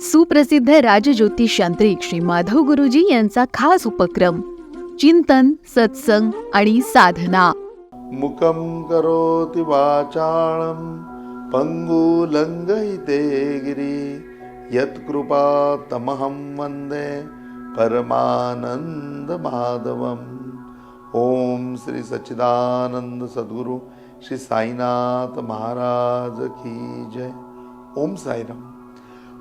सुप्रसिद्ध राजज्योतिष यांत्रिक श्री माधव गुरुजी यांचा खास उपक्रम चिंतन सत्संग आणि साधना. मुखं करोति वाचालं पङ्गुलङ्घयिते गिरि यत्कृपातमहं परमानंद परमानन्दमाधवम् ॐ श्री सच्चिदानंद सद्गुरु श्री साईनाथ महाराज की जय. ओम साईराम.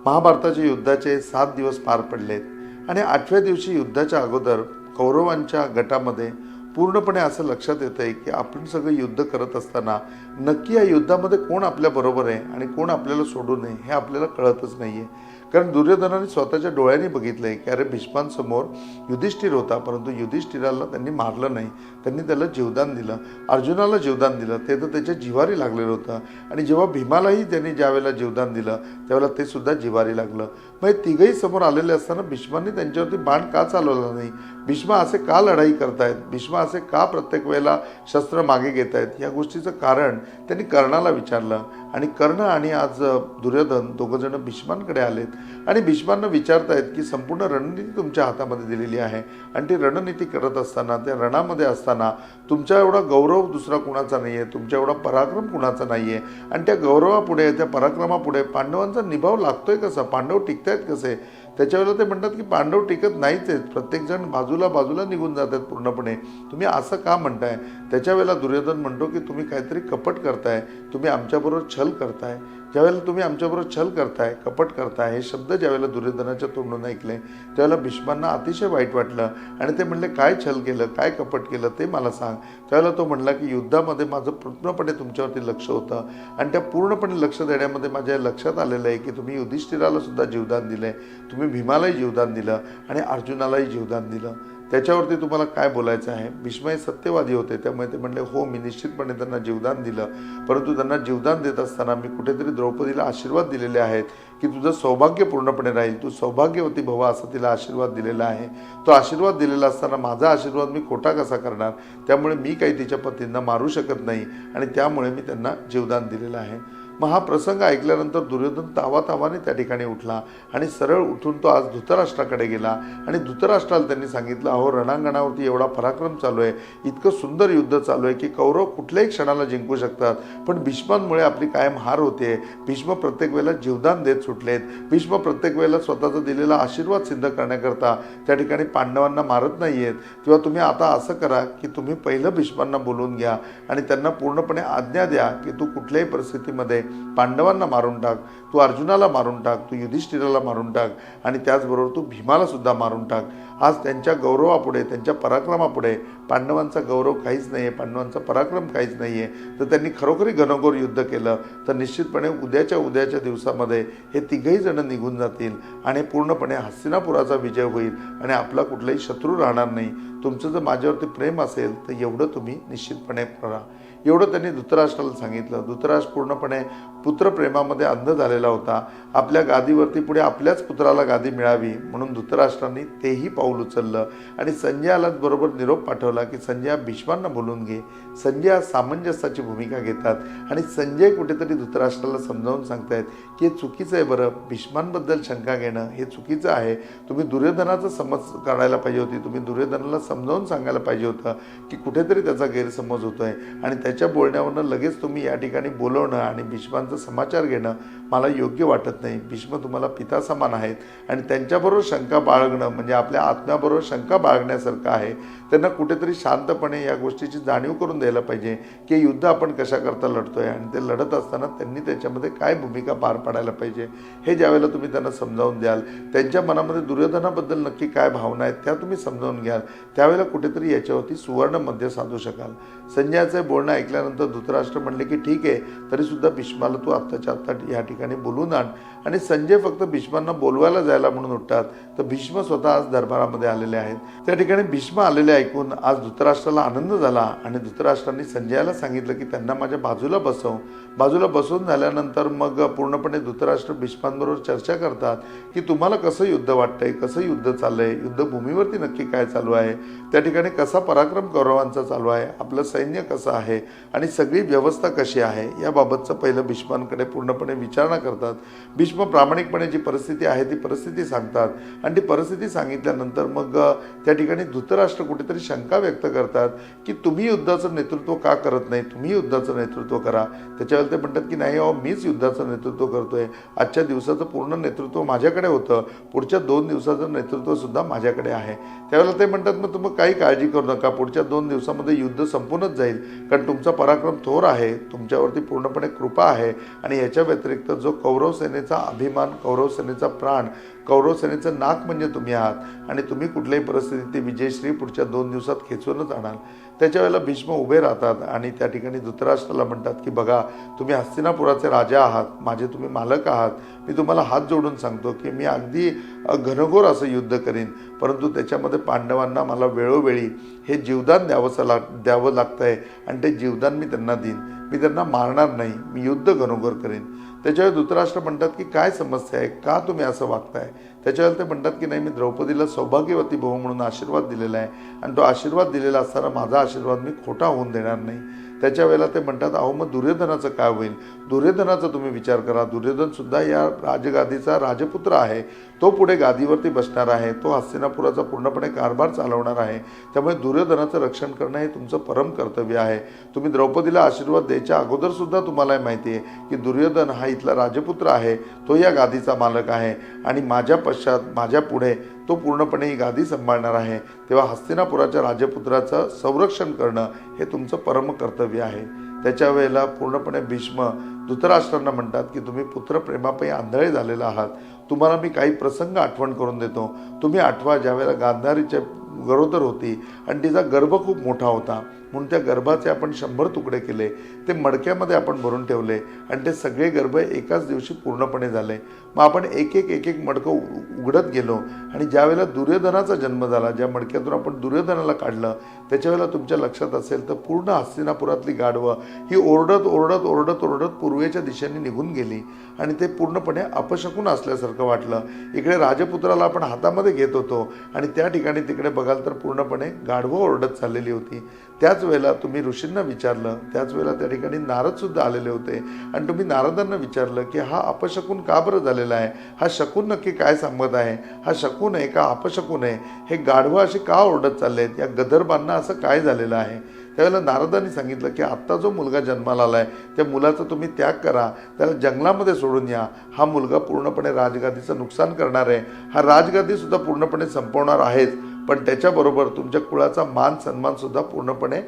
महाभारताच्या युद्धाचे सात दिवस पार पडलेत आणि आठव्या दिवशी युद्धाच्या अगोदर कौरवांच्या गटामध्ये पूर्णपणे असं लक्षात येतं आहे की आपण सगळं युद्ध करत असताना नक्की या युद्धामध्ये कोण आपल्याबरोबर आहे आणि कोण आपल्याला सोडू नये हे आपल्याला कळतच नाही आहे कारण दुर्योधनाने स्वतःच्या डोळ्यांनी बघितलंय की अरे भीष्मांसमोर युधिष्ठिर होता परंतु युधिष्ठिराला त्यांनी मारलं नाही. त्यांनी त्याला जीवदान दिलं. अर्जुनाला जीवदान दिलं. ते तर त्याच्या जिवारी लागलेलं होतं. आणि जेव्हा भीमालाही त्यांनी ज्यावेळेला जीवदान दिलं त्यावेळेला ते सुद्धा जिवारी लागलं. मग हे तिघही समोर आलेले असताना भीष्मांनी त्यांच्यावरती बाण का चालवला नाही? भीष्मा असे का लढाई करतायत? भीष्मा असे का प्रत्येक वेळेला शस्त्र मागे घेत आहेत या गोष्टीचं कारण त्यांनी कर्णाला विचारलं. आणि कर्ण आणि आज दुर्योधन दोघंजणं भीष्मांकडे आलेत. आणि भीष्मांना विचारतायत की संपूर्ण रणनीती तुमच्या हातामध्ये दिलेली आहे. आणि ती रणनीती करत असताना त्या रणामध्ये असताना तुमच्या एवढा गौरव दुसरा कुणाचा नाही आहे तुमच्या एवढा पराक्रम कुणाचा नाही आहे आणि त्या गौरवापुढे त्या पराक्रमापुढे पांडवांचा निभाव लागतोय कसा? पांडव टिकतायत कसे? त्याच्यावेळेला ते म्हणतात की पांडव टिकत नाहीच आहेत. प्रत्येकजण बाजूला बाजूला निघून जातात पूर्णपणे. तुम्ही असं का म्हणताय? त्याच्यावेळेला दुर्योधन म्हणतो की तुम्ही काहीतरी कपट करताय. तुम्ही आमच्याबरोबर छल करताय. ज्यावेळेला तुम्ही आमच्याबरोबर छल करताय कपट करताय हे शब्द ज्यावेळेला दुर्योधनाच्या तोंडून ऐकले त्यावेळेला भीष्मांना अतिशय वाईट वाटलं. आणि ते म्हणले काय छल केलं काय कपट केलं ते मला सांग. त्यावेळेला तो म्हणला की युद्धामध्ये माझं पूर्णपणे तुमच्यावरती लक्ष होतं. आणि त्या पूर्णपणे लक्ष देण्यामध्ये माझ्या लक्षात आलेलं आहे की तुम्ही युधिष्ठिराला सुद्धा जीवदान आहे तुम्ही भीमालाही जीवदान दिलं आणि अर्जुनालाही जीवदान दिलं. त्याच्यावरती तुम्हाला काय बोलायचं आहे? भीष्म हे सत्यवादी होते. त्यामुळे ते म्हणले हो मी निश्चितपणे त्यांना जीवदान दिलं. परंतु त्यांना जीवदान देत असताना मी कुठेतरी द्रौपदीला आशीर्वाद दिलेले आहेत की तुझं सौभाग्य पूर्णपणे राहील. तू सौभाग्यवती भवा असा तिला आशीर्वाद दिलेला आहे. तो आशीर्वाद दिलेला असताना माझा आशीर्वाद मी खोटा कसा करणार? त्यामुळे मी काही तिच्या पतींना मारू शकत नाही आणि त्यामुळे मी त्यांना जीवदान दिलेलं आहे. मग हा प्रसंग ऐकल्यानंतर दुर्योधन तावातावाने त्या ठिकाणी उठला आणि सरळ उठून तो आज धृतराष्ट्राकडे गेला. आणि धृतराष्ट्राला त्यांनी सांगितलं अहो रणांगणावरती एवढा पराक्रम चालू आहे. इतकं सुंदर युद्ध चालू आहे की कौरव कुठल्याही क्षणाला जिंकू शकतात. पण भीष्मांमुळे आपली कायम हार होते. भीष्म प्रत्येक वेळेला जीवदान देत सुटलेत. भीष्म प्रत्येक वेळेला स्वतःचा दिलेला आशीर्वाद सिद्ध करण्याकरता त्या ठिकाणी पांडवांना मारत नाही आहेत किंवा तुम्ही आता असं करा की तुम्ही पहिलं भीष्मांना बोलवून घ्या आणि त्यांना पूर्णपणे आज्ञा द्या की तू कुठल्याही परिस्थितीमध्ये पांडवांना मारून टाक तू अर्जुनाला मारून टाक तू युधिष्ठिराला मारून टाक आणि त्याचबरोबर तू भीमाला सुद्धा मारून टाक. आज त्यांच्या गौरवापुढे त्यांच्या पराक्रमापुढे पांडवांचा गौरव काहीच नाही आहे पांडवांचा पराक्रम काहीच नाही आहे तर त्यांनी खरोखरी घनघोर युद्ध केलं. तर निश्चितपणे उद्याच्या उद्याच्या दिवसामध्ये हे तिघही जण निघून जातील आणि पूर्णपणे हस्तिनापुराचा विजय होईल आणि आपला कुठलाही शत्रू राहणार नाही. तुमचं जर माझ्यावरती प्रेम असेल तर एवढं तुम्ही निश्चितपणे करा. एवढं त्यांनी धृतराष्ट्राला सांगितलं. धृतराष्ट्र पूर्णपणे पुत्रप्रेमामध्ये अंध झालेला होता. आपल्या गादीवरती पुढे आपल्याच पुत्राला गादी मिळावी म्हणून धृतराष्ट्रांनी तेही पाऊल उचललं. आणि संजयाला बरोबर निरोप पाठवला की संजय भीष्मांना बोलून घे. संजय सामंजस्याची भूमिका घेतात. आणि संजय कुठेतरी धृतराष्ट्राला समजावून सांगतायत की हे चुकीचं आहे बरं. भीष्मांबद्दल शंका घेणं हे चुकीचं आहे. तुम्ही दुर्योधनाचा समज काढायला पाहिजे होती. तुम्ही दुर्योधनाला समजावून सांगायला पाहिजे होतं की कुठेतरी त्याचा गैरसमज होतो आहे आणि त्याच्या बोलण्यावरनं लगेच तुम्ही या ठिकाणी बोलवणं आणि भीष्मांचा समाचार घेणं मला योग्य वाटत नाही. भीष्म तुम्हाला पिता समान आहेत आणि त्यांच्याबरोबर शंका बाळगणं म्हणजे आपल्या आत्म्याबरोबर शंका बाळगण्यासारखं आहे. त्यांना कुठेतरी शांतपणे या गोष्टीची जाणीव करून द्यायला पाहिजे की युद्ध आपण कशाकरता लढतो लढतोय आणि ते लढत असताना त्यांनी त्याच्यामध्ये काय भूमिका पार पाडायला पाहिजे हे ज्यावेळेला तुम्ही त्यांना समजावून द्याल त्यांच्या मनामध्ये दुर्योधनाबद्दल नक्की काय भावना आहेत त्या तुम्ही समजावून घ्याल त्यावेळेला कुठेतरी याच्यावरती सुवर्ण मध्य साधू शकाल. संजयाचं बोलणं ऐकल्यानंतर धृतराष्ट्र म्हणले की ठीक आहे तरीसुद्धा भीष्माला तू आत्ताच्या आत्ता या ठिकाणी बोलून आण. आणि संजय फक्त भीष्मांना बोलवायला जायला म्हणून उठतात. तर भीष्म स्वतः आज दरबारामध्ये आलेले आहेत. त्या ठिकाणी भीष्म आलेले ऐकून आज धृतराष्ट्राला आनंद झाला आणि धृतराष्ट्रांनी संजयाला सांगितलं की त्यांना माझ्या बाजूला बसव. बाजूला बसवून झाल्यानंतर मग पूर्णपणे धृतराष्ट्र भीष्मांबरोबर चर्चा करतात की तुम्हाला कसं युद्ध वाटतंय कसं युद्ध चाललंय युद्धभूमीवरती नक्की काय चालू आहे त्या ठिकाणी कसा पराक्रम कौरवांचा चालू आहे आपलं सैन्य कसं आहे आणि सगळी व्यवस्था कशी आहे याबाबतचं पहिलं भीष्मांकडे पूर्णपणे विचारणा करतात. भीष्म प्रामाणिकपणे जी परिस्थिती आहे ती परिस्थिती सांगतात. आणि ती परिस्थिती सांगितल्यानंतर मग त्या ठिकाणी धृतराष्ट्र कुठेतरी शंका व्यक्त करतात की तुम्ही युद्धाचं नेतृत्व का करत नाही? तुम्ही युद्धाचं नेतृत्व करा. त्याच्यावेळेला ते म्हणतात की नाही अहो मीच युद्धाचं नेतृत्व करतोय. आजच्या दिवसाचं पूर्ण नेतृत्व माझ्याकडे होतं. पुढच्या दोन दिवसाचं नेतृत्व सुद्धा माझ्याकडे आहे. त्यावेळेला ते म्हणतात मग तुम्ही काही काळजी करू नका. पुढच्या दोन दिवसामध्ये युद्ध संपूर्ण संपूनच जाईल. कारण तुमचा पराक्रम थोर आहे तुमच्यावरती पूर्णपणे कृपा आहे आणि याच्या व्यतिरिक्त जो कौरव सेनेचा अभिमान कौरव सेनेचा प्राण कौरव सेनेचं नाक म्हणजे तुम्ही आहात आणि तुम्ही कुठल्याही परिस्थितीत ते विजयश्री पुढच्या दोन दिवसात खेचूनच आणाल. त्याच्या वेळेला भीष्म उभे राहतात आणि त्या ठिकाणी धृतराष्ट्राला म्हणतात की बघा तुम्ही हस्तिनापुराचे राजा आहात माझे तुम्ही मालक आहात. मी तुम्हाला हात जोडून सांगतो की मी अगदी घनघोर असं युद्ध करीन परंतु त्याच्यामध्ये पांडवांना मला वेळोवेळी हे जीवदान द्यावंसं लाग द्यावं लागतं आहे आणि ते जीवदान मी त्यांना देईन. मी त्यांना मारणार नाही मी युद्ध घरोघर करेन. त्याच्यावर धृतराष्ट्र म्हणतात की काय समस्या आहे? का तुम्ही असं वागताय? त्याच्यावर ते म्हणतात की नाही मी द्रौपदीला सौभाग्यवती भाऊ म्हणून आशीर्वाद दिलेला आहे. आणि तो आशीर्वाद दिलेला असताना माझा आशीर्वाद मी खोटा होऊन देणार नाही. त्याच्या वेळेला ते म्हणतात अहो मग दुर्योधनाचं काय होईल? दुर्योधनाचा तुम्ही विचार करा. दुर्योधन सुद्धा या राजगादीचा राजपुत्र आहे. तो पुढे गादीवरती बसणार आहे. तो हस्तिनापुराचा पूर्णपणे कारभार चालवणार आहे. त्यामुळे दुर्योधनाचं रक्षण करणं हे तुमचं परम कर्तव्य आहे. तुम्ही द्रौपदीला आशीर्वाद द्यायच्या अगोदर सुद्धा तुम्हाला माहिती आहे की दुर्योधन हा इथला राजपुत्र आहे. तो या गादीचा मालक आहे. आणि माझ्या पश्चात माझ्या पुढे तो पूर्णपणे ही गादी सांभाळणार आहे. तेव्हा हस्तिनापुराच्या राजपुत्राचं संरक्षण करणं हे तुमचं परम कर्तव्य आहे. त्याच्या वेळेला पूर्णपणे भीष्म धृतराष्ट्रांना म्हणतात की तुम्ही पुत्रप्रेमापायी आंधळे झालेला आहात. तुम्हाला मी काही प्रसंग आठवण करून देतो. तुम्ही आठवा ज्यावेळेला गांधारीच्या गरोदर होती आणि तिचा गर्भ खूप मोठा होता. म्हणून त्या गर्भाचे आपण शंभर तुकडे केले ते मडक्यामध्ये आपण भरून ठेवले आणि ते सगळे गर्भ एकाच दिवशी पूर्णपणे झाले. मग आपण एक एक एक एक मडकं उ- उघडत गेलो आणि ज्यावेळेला दुर्योधनाचा जन्म झाला ज्या मडक्यातून आपण दुर्योधनाला काढलं त्याच्यावेळेला तुमच्या लक्षात असेल तर पूर्ण हस्तिनापुरातली गाढवं ही ओरडत ओरडत ओरडत ओरडत पूर्वेच्या दिशेने निघून गेली आणि ते पूर्णपणे अपशकून असल्यासारखं वाटलं. इकडे राजपुत्राला आपण हातामध्ये घेत होतो आणि त्या ठिकाणी तिकडे बघाल तर पूर्णपणे गाढवं ओरडत चाललेली होती. त्याच वेळेला तुम्ही ऋषींना विचारलं त्याच वेळेला त्या ठिकाणी नारदसुद्धा आलेले होते. आणि तुम्ही नारदांना विचारलं की हा अपशकून का बरं झालेला आहे? हा शकून नक्की काय सांगत आहे? हा शकून आहे का अपशकून आहे? हे गाढवं असे का ओरडत चालले आहेत या गदर्बांना असं काय झालेलं आहे? त्यावेळेला नारदांनी सांगितलं की आत्ता जो मुलगा जन्माला आला आहे त्या मुलाचा तुम्ही त्याग करा. त्याला जंगलामध्ये सोडून या. हा मुलगा पूर्णपणे राजगादीचं नुकसान करणार आहे. हा राजगादीसुद्धा पूर्णपणे संपवणार आहेच. पण त्याच्याबरोबर तुमच्या कुळाचा मान सन्मानसुद्धा पूर्णपणे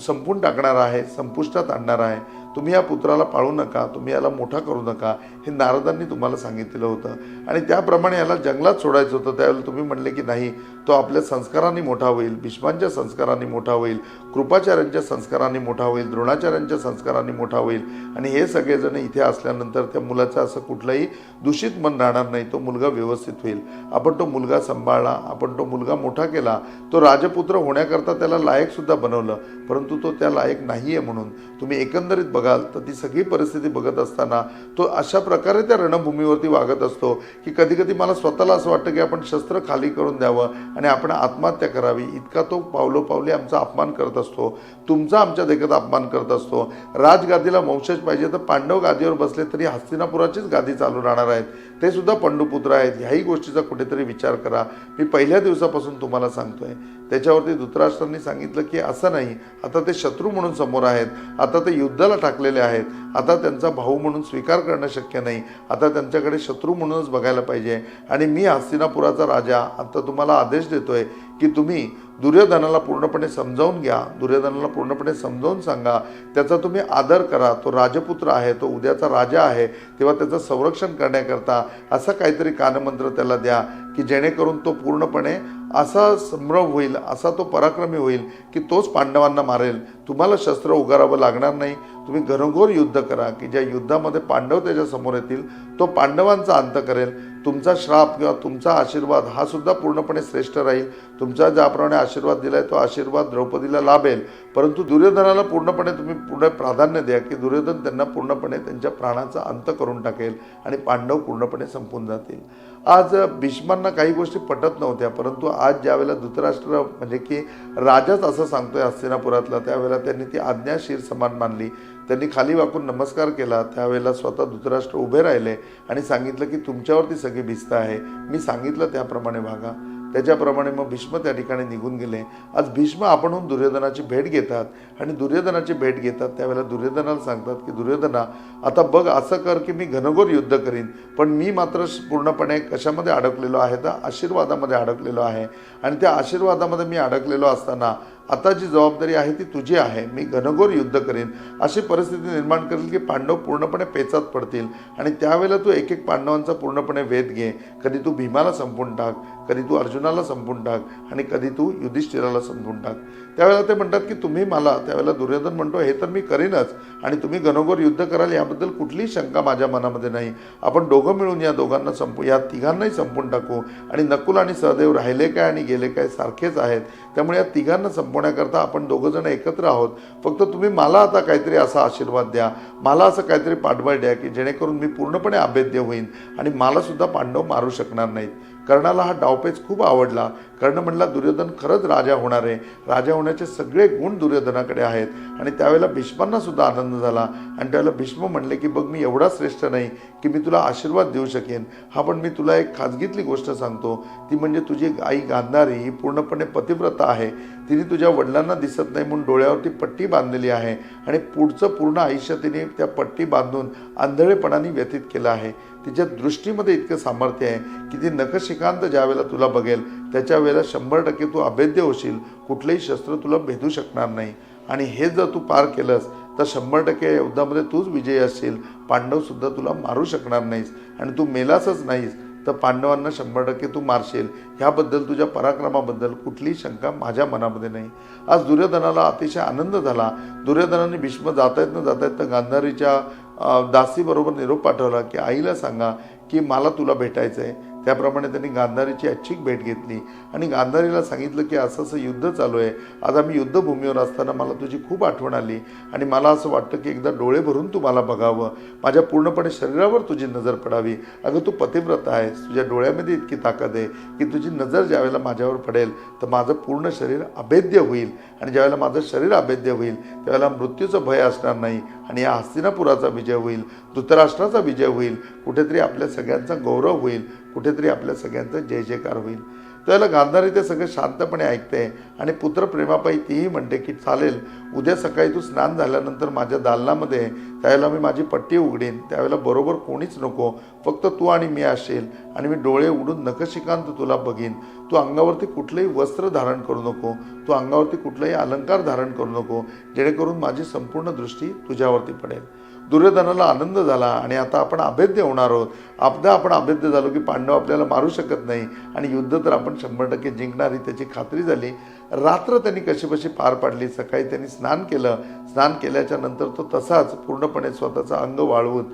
संपून टाकणार आहे संपुष्टात आणणार आहे. तुम्ही या पुत्राला पाळू नका तुम्ही याला मोठा करू नका हे नारदांनी तुम्हाला सांगितलेलं होतं. आणि त्याप्रमाणे याला जंगलात सोडायचं होतं. त्यावेळेला तुम्ही म्हणले की नाही तो आपल्या संस्कारांनी मोठा होईल भीष्मांच्या संस्कारांनी मोठा होईल कृपाचार्यांच्या संस्कारांनी मोठा होईल द्रोणाचार्यांच्या संस्कारांनी मोठा होईल. आणि हे सगळेजण इथे असल्यानंतर त्या मुलाचं असं कुठलंही दूषित मन राहणार नाही. तो मुलगा व्यवस्थित होईल. आपण तो मुलगा सांभाळला आपण तो मुलगा मोठा केला तो राजपुत्र होण्याकरता त्याला लायकसुद्धा बनवलं परंतु तो त्या लायक नाही आहे म्हणून. तुम्ही एकंदरीत बघाल तर ती सगळी परिस्थिती बघत असताना तो अशा प्रकारे त्या रणभूमीवरती वागत असतो की कधी कधी मला स्वतःला असं वाटतं की आपण शस्त्र खाली करून द्यावं आणि आपण आत्महत्या करावी. इतका तो पावलोपावली आमचा अपमान करत असतो. तुमचा आमच्या देखत अपमान करत असतो. राजगादीला वंशज पाहिजे तर पांडव गादीवर बसले तरी हस्तिनापुराचीच गादी चालू राहणार आहेत. ते सुद्धा पंडुपुत्र आहेत. ह्याही गोष्टीचा कुठेतरी विचार करा. मी पहिल्या दिवसापासून तुम्हाला सांगतोय. त्याच्यावरती धृतराष्ट्रांनी सांगितलं की असं नाही. आता ते शत्रू म्हणून समोर आहेत. आता ते युद्धाला टाकलेले आहेत. आता त्यांचा भाऊ म्हणून स्वीकार करणं शक्य नाही. आता त्यांच्याकडे शत्रू म्हणूनच बघायला पाहिजे. आणि मी हस्तिनापुराचा राजा. आता तुम्हाला आदेश देतोय की तुम्ही दुर्योधनाला पूर्णपणे समजावून घ्या दुर्योधनाला पूर्णपणे समजावून सांगा. त्याचा तुम्ही आदर करा. तो राजपुत्र आहे तो उद्याचा राजा आहे तेव्हा त्याचं संरक्षण करण्याकरता असं काहीतरी कानमंत्र त्याला द्या. की जेणेकरून तो पूर्णपणे असा संभ्रम होईल असा तो पराक्रमी होईल की तोच पांडवांना मारेल. तुम्हाला शस्त्र उगारावं लागणार नाही. तुम्ही घरोघोर युद्ध करा की ज्या युद्धामध्ये पांडव त्याच्यासमोर येतील तो पांडवांचा अंत करेल. तुमचा श्राप किंवा तुमचा आशीर्वाद हा सुद्धा पूर्णपणे श्रेष्ठ राहील. तुमचा ज्याप्रमाणे आशीर्वाद दिलाय तो आशीर्वाद द्रौपदीला लाभेल. परंतु दुर्योधनाला पूर्णपणे तुम्ही पुढे प्राधान्य द्या की दुर्योधन त्यांना पूर्णपणे त्यांच्या प्राणाचा अंत करून टाकेल आणि पांडव पूर्णपणे संपून जातील. आज भीष्मांना काही गोष्टी पटत नव्हत्या परंतु आज ज्यावेळेला धृतराष्ट्र म्हणजे की राजाच असं सांगतोय हस्तिनापुरातला त्यावेळेला त्यांनी ती आज्ञाशीर समान मानली. त्यांनी खाली वाकून नमस्कार केला त्यावेळेला स्वतः धृतराष्ट्र उभे राहिले आणि सांगितलं की तुमच्यावरती सगळी भिस्त आहे. मी सांगितलं त्याप्रमाणे वागा. त्याच्याप्रमाणे मग भीष्म त्या ठिकाणी निघून गेले. आज भीष्म आपणहून दुर्योधनाची भेट घेतात आणि दुर्योधनाची भेट घेतात. त्यावेळेला दुर्योधनाला सांगतात की दुर्योधना आता बघ असं कर की मी घनघोर युद्ध करीन. पण मी मात्र पूर्णपणे कशामध्ये अडकलेलो आहे? तर आशीर्वादामध्ये अडकलेलो आहे. आणि त्या आशीर्वादामध्ये मी अडकलेलो असताना आता जी जबाबदारी आहे ती तुझी आहे. मी घनघोर युद्ध करीन. अशी परिस्थिती निर्माण करेल की पांडव पूर्णपणे पेचात पडतील. आणि त्यावेळेला तू एक एक पांडवांचा पूर्णपणे वेध घे. कधी तू भीमाला संपून टाक. कधी तू अर्जुनाला संपून टाक आणि कधी तू युधिष्ठिराला संपून टाक. त्यावेळेला ते म्हणतात की तुम्ही मला त्यावेळेला दुर्योधन म्हणतो हे तर मी करीनच आणि तुम्ही घनघोर युद्ध कराल याबद्दल कुठलीही शंका माझ्या मनामध्ये नाही. आपण दोघं मिळून या दोघांना संपू या तिघांनाही संपून टाकू आणि नकुल आणि सहदेव राहिले काय आणि गेले काय सारखेच आहेत. त्यामुळे या तिघांना संपवण्याकरता आपण दोघं जण एकत्र आहोत. फक्त तुम्ही मला आता काहीतरी असा आशीर्वाद द्या. मला असं काहीतरी पाठबळ द्या की जेणेकरून मी पूर्णपणे अभेद्य होईन आणि मलासुद्धा पांडव मारू शकणार नाहीत. कर्णाला हा डावपेच खूप आवडला. कर्ण म्हणला दुर्योधन खरंच राजा होणार आहे. राजा होण्याचे सगळे गुण दुर्योधनाकडे आहेत. आणि त्यावेळेला भीष्मांना सुद्धा आनंद झाला. आणि त्यावेळेला भीष्म म्हणले की बघ मी एवढा श्रेष्ठ नाही की मी तुला आशीर्वाद देऊ शकेन. हा पण मी तुला एक खाजगीतली गोष्ट सांगतो. ती म्हणजे तुझी आई गांधारी ही पूर्णपणे पतिव्रता आहे. तिने तुझ्या वडिलांना दिसत नाही म्हणून डोळ्यावरती पट्टी बांधलेली आहे आणि पुढचं पूर्ण आयुष्य तिने त्या पट्टी बांधून आंधळेपणाने व्यतीत केलं आहे. तिच्या दृष्टीमध्ये इतकं सामर्थ्य आहे की ती नकशी श्रीकांत ज्यावेळेला तुला बघेल त्याच्या वेळेला शंभर टक्के तू अभेद्य होशील. कुठलंही शस्त्र तुला भेदू शकणार नाही. आणि हे जर तू पार केलंस तर शंभर टक्के युद्धामध्ये तूच विजयी असशील पांडवसुद्धा तुला मारू शकणार नाहीस. आणि तू मेलासच नाहीस तर पांडवांना शंभर टक्के तू मारशील. ह्याबद्दल तुझ्या पराक्रमाबद्दल कुठलीही शंका माझ्या मनामध्ये नाही. आज दुर्योधनाला अतिशय आनंद झाला. दुर्योधनाने भीष्म जाता येत न जाता येत तर गांधारीच्या दासीबरोबर निरोप पाठवला की आईला सांगा की मला तुला भेटायचं आहे त्याप्रमाणे त्यांनी गांधारीची ऐच्छिक भेट घेतली. आणि गांधारीला सांगितलं की असं असं युद्ध चालू आहे. आज आम्ही युद्धभूमीवर असताना मला तुझी खूप आठवण आली. आणि मला असं वाटतं की एकदा डोळे भरून तू मला बघावं. माझ्या पूर्णपणे शरीरावर तुझी नजर पडावी. अगं तू पतिव्रत आहेस. तुझ्या डोळ्यामध्ये इतकी ताकद आहे की तुझी नजर ज्यावेळेला माझ्यावर पडेल तर माझं पूर्ण शरीर अभेद्य होईल. आणि ज्यावेळेला माझं शरीर अभेद्य होईल त्यावेळेला मृत्यूचं भय असणार नाही. आणि या हस्तिनापुराचा विजय होईल धृतराष्ट्राचा विजय होईल. कुठेतरी आपल्या सगळ्यांचा गौरव होईल. कुठेतरी आपल्या सगळ्यांचं जय जयकार होईल. त्याला गांधारी ते सगळं शांतपणे ऐकते आणि पुत्र प्रेमापाई तीही म्हणते की चालेल उद्या सकाळी तू स्नान झाल्यानंतर माझ्या दालनामध्ये त्यावेळेला मी माझी पट्टी उघडीन. त्यावेळेला बरोबर कोणीच नको. फक्त तू आणि मी असेल आणि मी डोळे उघडून नखशिकांत तुला बघीन. तू अंगावरती कुठलंही वस्त्र धारण करू नको. तू अंगावरती कुठलाही अलंकार धारण करू नको. जेणेकरून माझी संपूर्ण दृष्टी तुझ्यावरती पडेल. दुर्योधनाला आनंद झाला आणि आता आपण अभेद्य होणार आहोत. आपदा आपण अभेद्य झालो की पांडव आपल्याला मारू शकत नाही आणि युद्ध तर आपण शंभर टक्के जिंकणार ही त्याची खात्री झाली. रात्र त्यांनी कशीबशी पार पाडली सकाळी त्यांनी स्नान केलं. स्नान केल्याच्यानंतर तो तसाच पूर्णपणे स्वतःचा अंग वाळवून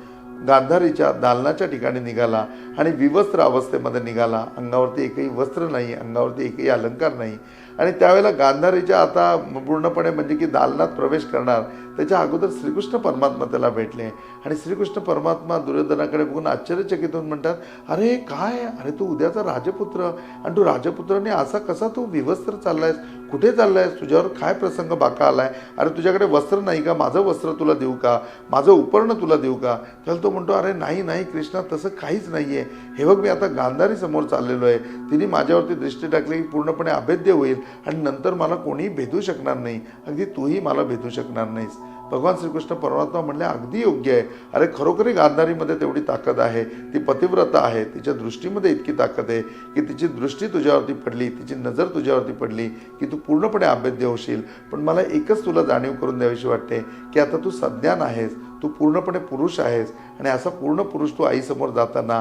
गांधारीच्या दालनाच्या ठिकाणी निघाला आणि विवस्त्र अवस्थेमध्ये निघाला. अंगावरती एकही वस्त्र नाही अंगावरती एकही अलंकार नाही. आणि त्यावेळेला गांधारीच्या आता पूर्णपणे म्हणजे की दालनात प्रवेश करणार त्याच्या अगोदर श्रीकृष्ण परमात्मा त्याला भेटले. आणि श्रीकृष्ण परमात्मा दुर्योधनाकडे बघून आश्चर्यचकित होऊन म्हणतात अरे काय? अरे तू उद्याचा राजपुत्र. आणि तू राजपुत्राने असा कसा तू विवस्त्र चाललायस? कुठे चाललायस? तुझ्यावर काय प्रसंग बाका आलाय? अरे तुझ्याकडे वस्त्र नाही का? माझं वस्त्र तुला देऊ का? माझं उपर्ण तुला देऊ का? त्याला तो म्हणतो अरे नाही नाही कृष्णा तसं काहीच नाही आहे हे बघ मी आता गांधारी समोर चाललेलो आहे. तिने माझ्यावरती दृष्टी टाकली की पूर्णपणे अभेद्य होईल. आणि नंतर मला कोणीही भेदू शकणार नाही. अगदी तूही मला भेदू शकणार नाहीस. भगवान श्रीकृष्ण परमात्मा म्हणले अगदी योग्य आहे. अरे खरोखरी गांधारीमध्ये तेवढी ताकद आहे ती पतिव्रता आहे तिच्या दृष्टीमध्ये इतकी ताकद आहे की तिची दृष्टी तुझ्यावरती पडली तिची नजर तुझ्यावरती पडली की तू पूर्णपणे अभेद्य होशील. पण मला एकच तुला जाणीव करून द्यावीशी वाटते की आता तू सज्ञान आहेस तू पूर्णपणे पुरुष आहेस आणि असा पूर्ण पुरुष तू आईसमोर जाताना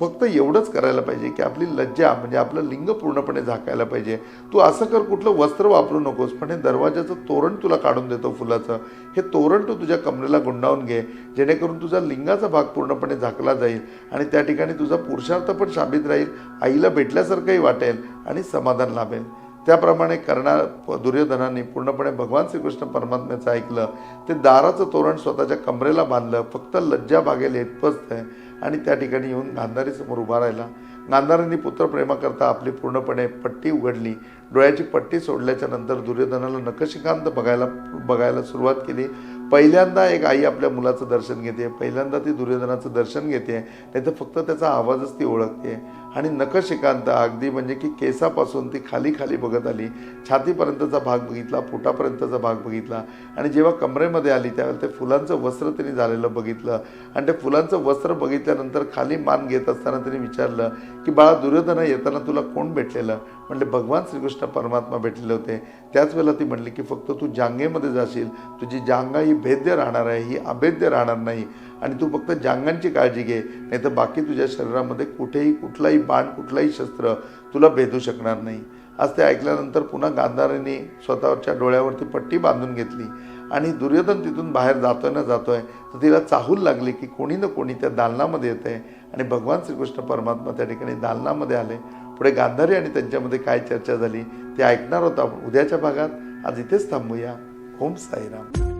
फक्त एवढंच करायला पाहिजे की आपली लज्जा म्हणजे आपलं लिंग पूर्णपणे झाकायला पाहिजे. तू असं कर कुठलं वस्त्र वापरू नकोस पण हे दरवाजाचं तोरण तुला काढून देतो फुलाचं. हे तोरण तू तुझ्या कमरेला गुंडावून घे जेणेकरून तुझा लिंगाचा भाग पूर्णपणे झाकला जाईल आणि त्या ठिकाणी तुझा पुरुषार्थ पण शाबित राहील आईला भेटल्यासारखंही वाटेल आणि समाधान लाभेल. त्याप्रमाणे करणार प- दुर्योधनाने पूर्णपणे भगवान श्रीकृष्ण परमात्म्याचं ऐकलं. ते दाराचं तोरण स्वतःच्या कमरेला बांधलं. फक्त लज्जा भागेल इतपंच आहे आणि त्या ठिकाणी येऊन गांधारीसमोर उभा राहिला. गांधारींनी पुत्रप्रेमाकरता आपली पूर्णपणे पट्टी उघडली. डोळ्याची पट्टी सोडल्याच्या नंतर दुर्योधनाला नकशिकांत बघायला बघायला सुरुवात केली. पहिल्यांदा एक आई आपल्या मुलाचं दर्शन घेते पहिल्यांदा ती दुर्योधनाचं दर्शन घेते नाही तर फक्त त्याचा आवाजच ती ओळखते. आणि नखशिकांत अगदी म्हणजे की केसापासून ती खाली खाली बघत आली छातीपर्यंतचा भाग बघितला पोटापर्यंतचा भाग बघितला. आणि जेव्हा कमरेमध्ये आली त्यावेळेला ते फुलांचं वस्त्र तिने झालेलं बघितलं. आणि ते फुलांचं वस्त्र बघितल्यानंतर खाली मान घेत असताना तिने विचारलं की बाळा दुर्योधना येताना तुला कोण भेटलेलं? म्हणले भगवान श्रीकृष्ण परमात्मा भेटलेले होते. त्याच वेळेला ती म्हणली की फक्त तू जांगेमध्ये जाशील तुझी जांगा ही भेद्य राहणार आहे ही अभेद्य राहणार नाही. आणि तू फक्त जांगांची काळजी घे नाही तर बाकी तुझ्या शरीरामध्ये कुठेही कुठलाही बाण कुठलाही शस्त्र तुला भेदू शकणार नाही. आज ते ऐकल्यानंतर पुन्हा गांधारीने स्वतःच्या डोळ्यावरती पट्टी बांधून घेतली. आणि दुर्योधन तिथून बाहेर जातोय ना जातोय तर तिला चाहूल लागली की कोणी ना कोणी त्या दालनामध्ये येत आहे आणि भगवान श्रीकृष्ण परमात्मा त्या ठिकाणी दालनामध्ये आले. पुढे गांधारी आणि त्यांच्यामध्ये काय चर्चा झाली ते ऐकणार होता आपण उद्याच्या भागात. आज इथेच थांबूया. ओम साईराम.